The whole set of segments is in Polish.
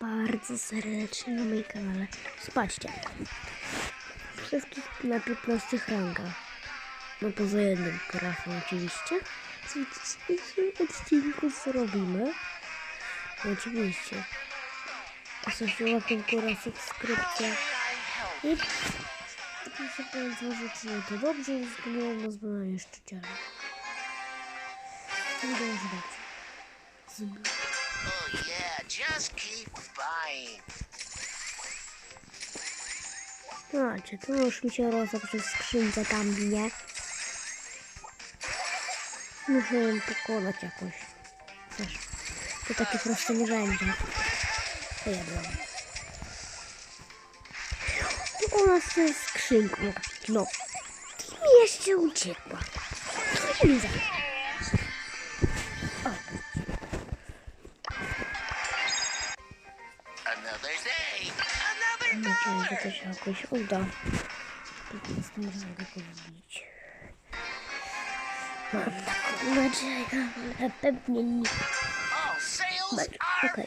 bardzo serdecznie na moim kanale. Spatrzcie. Wszystkich na 15 rangach. No poza jednym grafem oczywiście. W dzisiejszym odcinku zrobimy. Oczywiście. Zostawcie łapkę w górę, subskrypcja. I proszę Państwa, że to dobrze, zgubiłam na zbadanie szczyciela. Nie dobrze, dobrze. Zb- Oh. Znacie, tu już mi się rozał przez skrzynce tam, nie? Muszę ją pokonać jakoś. Też. To takie proste nie będzie. To ja byłam. Tu to jest skrzynka. No. Mi jeszcze uciekła. Mi za... Another day, another mam nadzieję, że dollar. to się jakoś uda. Tylko z tym mogę powiedzieć. Mam taką nadzieję, ale pewnie nie. All sales But- are okay,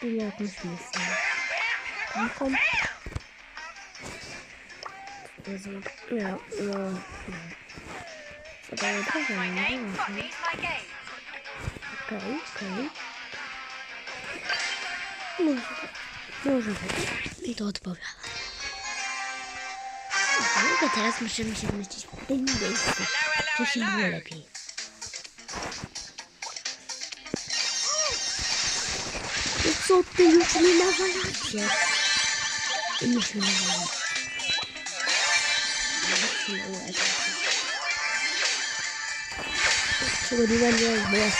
Sobie jakąś misję. Taką... Jezu, nie, no... no. Zadaję trochę, nie wiem. Okej, okej. Może, może być. I to odpowiada. To teraz musimy się zmieścić w tym miejscu. Wcześniej było lepiej. I co ty już nie nawalacie? Już nie nawalacie. Już nie nawalacie. Przygodziłem ją, bo ja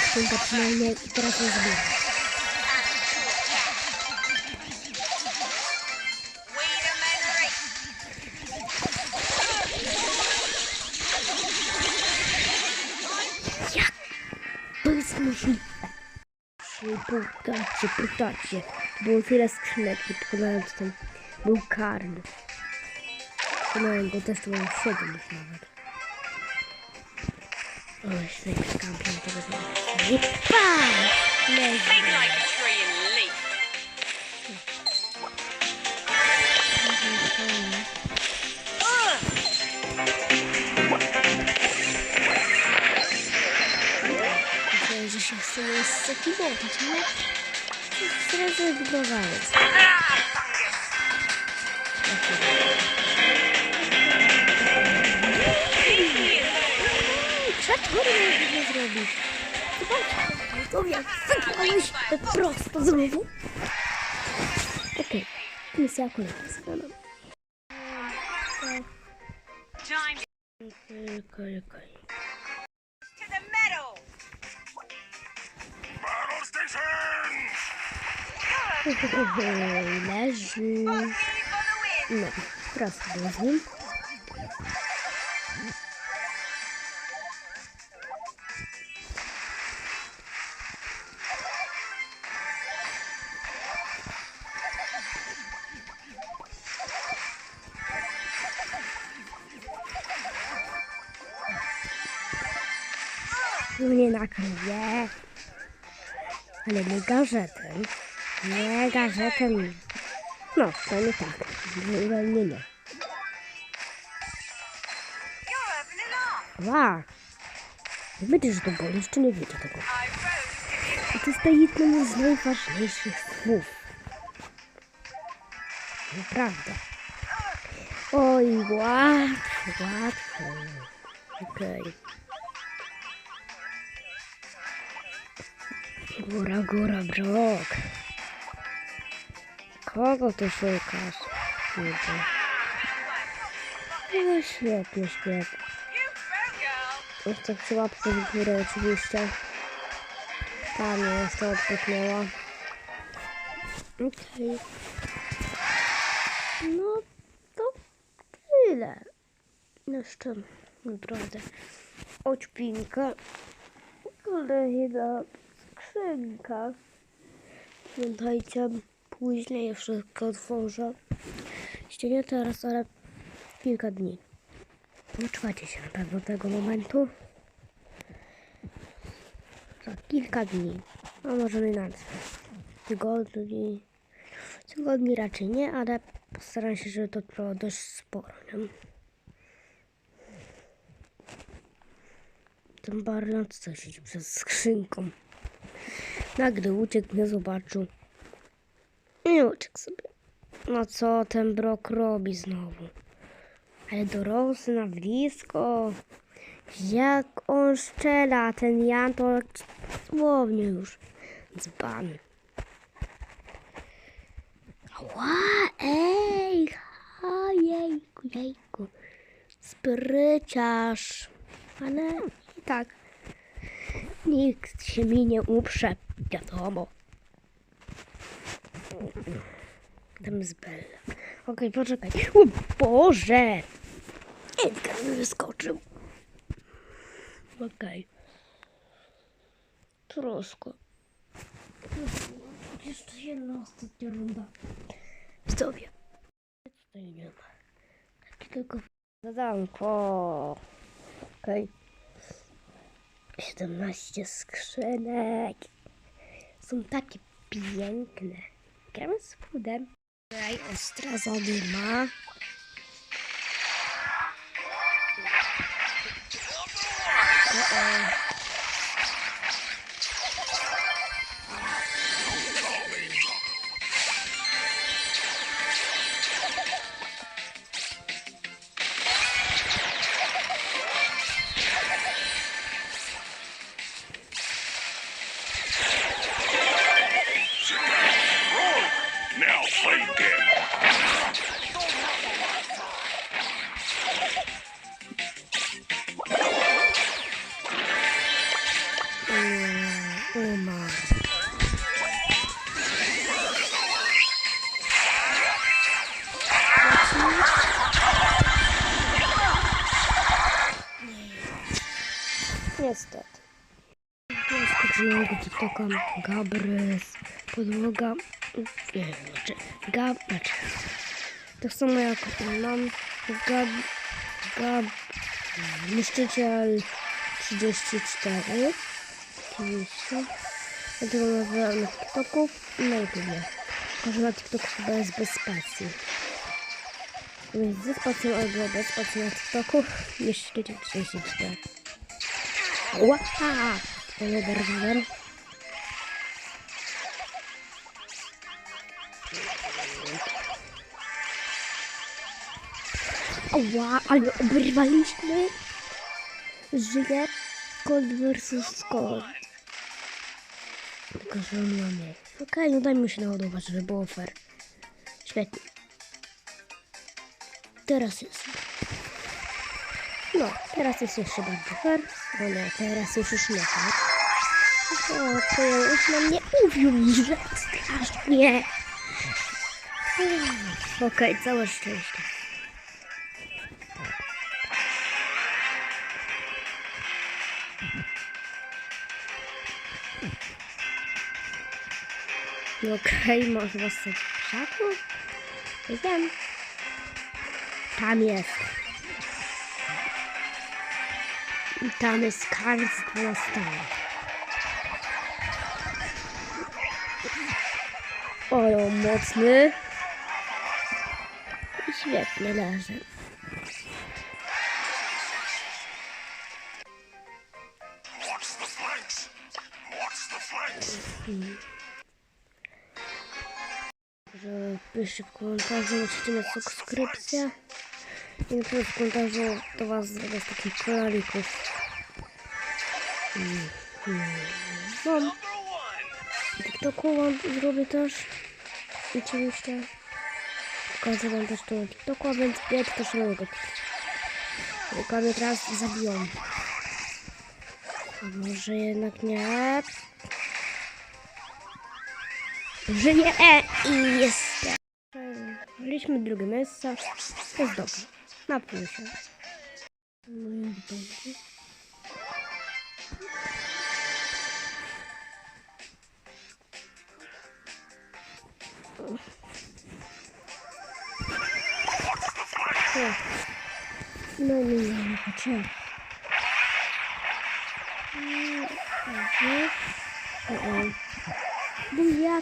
Przypukacie, pytacie. Było tyle skrzynek, że pokonałem to ten. Był karny. Pokonałem go też, to mam 7 już nawet. O, się tutaj przekampiam tego zobaczyć. I! Leży. Się chce ją zakiwować, ale zrezygnowałem. Krzaczkory można zrobić. Zobaczcie, to jak wygrałeś prosto znowu. Okej, misja kolejna strona. Time Okej, Leży. No, teraz chyba z nim. No nie nakryję. Ale nie gazetę. Nie gazetę. No, to nie tak. Laugh. Ła! Wiecie, że to boli, jeszcze nie wiecie tego. I to jest jedno z najważniejszych słów. Naprawdę. Oj, łatwo, łatwo. Okej. Góra, góra, brok. Kogo ty szukasz? Kurde. No świetnie, świetnie. Chcę przy łapce w górę oczywiście. Tam jest to odpychnęła. Okej. No to tyle. Jeszcze naprawdę oćpinka. Kolejna skrzynka. Pamiętajcie, później wszystko otworzę. Jeśli nie teraz, ale kilka dni. Wyczuwacie się na pewno tego momentu. Za kilka dni. A może nie nawet tygodni. Tygodni raczej nie, ale postaram się, żeby to trwało dość sporo. Nie? Ten barlot co siedzi przed skrzynką. Nagle uciekł, nie zobaczył. I uciekł sobie. No co ten brok robi znowu? Ale dorosły na blisko. Jak on strzela, ten Jan to słownie już dzban. Ła, ej, ha, jejku, jejku. Spryciarz. Ale i tak nikt się mi nie uprze, wiadomo. Tam jest Bella. Okej, poczekaj. O Boże! Edgar wyskoczył. Okej. Troszkę. Jeszcze jedna ostatnia runda. Zdrowie. Tutaj nie ma. Taki tylko zadanko. Okej. 17 skrzynek. Są takie piękne. Queremos se puder. Aj, ostra altså, zaduma. Uh -oh. Niestety. Skoczyłem go TikToka. Gabrys. Podłoga. Nie wiem, znaczy. Gab. Znaczy. Tak samo jak mam. Gab. Gab. Niszczyciel 34. Oczywiście. Ja tego nazywam na TikToku i na YouTubie. Tylko, że na TikToku chyba jest bez spacji. Więc ze spacją albo bez spacji na TikToku niszczyciel 34. Ła! Spoiler, spoiler. Ła, ale obrywaliśmy. Żyje Cold versus Cold. Tylko, że on ma mniej. Okej, no dajmy się naładować, żeby było fair. Świetnie. Teraz jest. No, teraz jest jeszcze bardzo fair. O nie, teraz już już nie fair. O, to już na mnie uwiózł, strasznie. Okej, całe szczęście. No Okej, może was stać w krzaku? Nie. Tam jest. I tam jest kart z 12. O, mocny. I świetnie leży. Watch the flanks. Watch the flanks. że piszcie w komentarzu, musicie mieć subskrypcję. I na pewno w komentarzu do was zrobię z takich kolarików. Mam. TikToku wam zrobię też. Oczywiście. Pokażę wam też to na TikToku, a więc ja też mogę. Tylko mnie teraz zabiją. A może jednak nie? Że nie e i jest. Mieliśmy drugie miejsce. To jest dobrze. Na plusie. No jak dobrze. O. No nie,